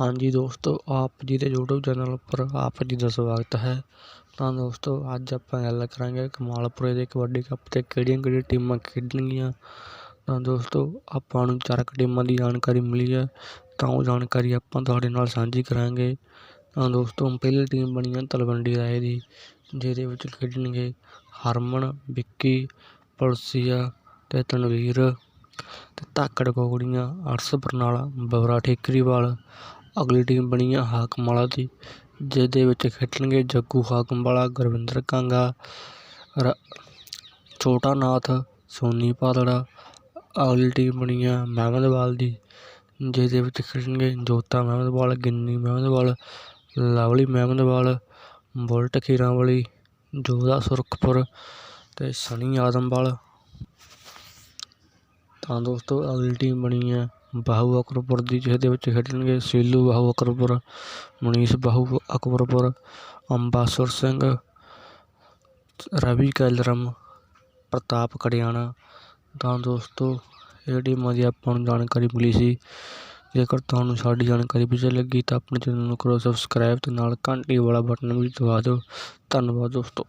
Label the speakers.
Speaker 1: ਹਾਂਜੀ ਦੋਸਤੋ, ਆਪ ਜੀ ਦੇ YouTube ਚੈਨਲ ਉੱਪਰ ਆਪ ਜੀ ਦਾ ਸਵਾਗਤ ਹੈ। ਤਾਂ ਦੋਸਤੋ, ਅੱਜ ਆਪਾਂ ਗੱਲ ਕਰਾਂਗੇ ਕਮਾਲਪੁਰੇ ਦੇ ਕਬੱਡੀ ਕੱਪ 'ਤੇ ਕਿਹੜੀਆਂ ਕਿਹੜੀਆਂ ਟੀਮਾਂ ਖੇਡਣਗੀਆਂ। ਤਾਂ ਦੋਸਤੋ, ਆਪਾਂ ਨੂੰ ਚਾਰ ਕੁ ਟੀਮਾਂ ਦੀ ਜਾਣਕਾਰੀ ਮਿਲੀ ਹੈ, ਤਾਂ ਉਹ ਜਾਣਕਾਰੀ ਆਪਾਂ ਤੁਹਾਡੇ ਨਾਲ ਸਾਂਝੀ ਕਰਾਂਗੇ। ਤਾਂ ਦੋਸਤੋ, ਪਹਿਲੀ ਟੀਮ ਬਣੀ ਹੈ ਤਲਵੰਡੀ ਰਾਏ ਦੀ, ਜਿਹਦੇ ਵਿੱਚ ਖੇਡਣਗੇ ਹਰਮਨ, ਵਿੱਕੀ, ਪੁਲਸੀਆ ਅਤੇ ਤਨਵੀਰ ਅਤੇ ਧਾਕੜ ਕੋਗੜੀਆਂ ਅਰਸ ਬਰਨਾਲਾ ਬਵਰਾ ਠੇਕਰੀਵਾਲ ਅਗਲੀ ਟੀਮ ਬਣੀ ਆ ਹਾਕਮ ਵਾਲਾ ਦੀ, ਜਿਹਦੇ ਵਿੱਚ ਖੇਡਣਗੇ ਜੱਗੂ ਹਾਕਮਵਾਲਾ, ਗੁਰਵਿੰਦਰ ਕਾਂਗਾ, ਰ ਛੋਟਾ ਨਾਥ ਸੋਨੀ ਪਾਦੜਾ। ਅਗਲੀ ਟੀਮ ਬਣੀ ਆ ਮਹਿਮਦਵਾਲ ਦੀ, ਜਿਹਦੇ ਵਿੱਚ ਖੇਡਣਗੇ ਜੋਤਾ ਮਹਿਮਦਵਾਲ, ਗਿੰਨੀ ਮਹਿਮਦਵਾਲ, ਲਵਲੀ ਮਹਿਮਦਵਾਲ, ਬੁਲਟ ਖੀਰਾਂ ਵਾਲੀ ਜੋਧਾ ਸੁਰਖਪੁਰ ਅਤੇ ਸਨੀ ਆਦਮਵਾਲ ਤਾਂ ਦੋਸਤੋ, ਅਗਲੀ ਟੀਮ ਬਣੀ ਹੈ ਬਾਹੂ ਅਕਬਰਪੁਰ ਦੀ ਜਿਹਦੇ ਵਿੱਚ ਖੇਡਣਗੇ ਸੀਲੂ ਬਾਹੂ ਅਕਬਰਪੁਰ ਮਨੀਸ਼ ਬਾਹੂ ਅਕਬਰਪੁਰ ਅੰਬਾਸੁਰ ਸਿੰਘ ਰਵੀ ਕੈਲਰਮ ਪ੍ਰਤਾਪ ਕੜਿਆਣਾ ਤਾਂ ਦੋਸਤੋ ਇਹ ਟੀਮਾਂ ਦੀ ਆਪਾਂ ਨੂੰ ਜਾਣਕਾਰੀ ਮਿਲੀ ਸੀ ਜੇਕਰ ਤੁਹਾਨੂੰ ਸਾਡੀ ਜਾਣਕਾਰੀ ਵਧੀਆ ਲੱਗੀ ਤਾਂ ਆਪਣੇ ਚੈਨਲ ਨੂੰ ਕਰੋ ਸਬਸਕ੍ਰਾਈਬ ਅਤੇ ਨਾਲ ਘੰਟੀ ਵਾਲਾ ਬਟਨ ਵੀ ਦਬਾ ਦਿਓ ਧੰਨਵਾਦ ਦੋਸਤੋ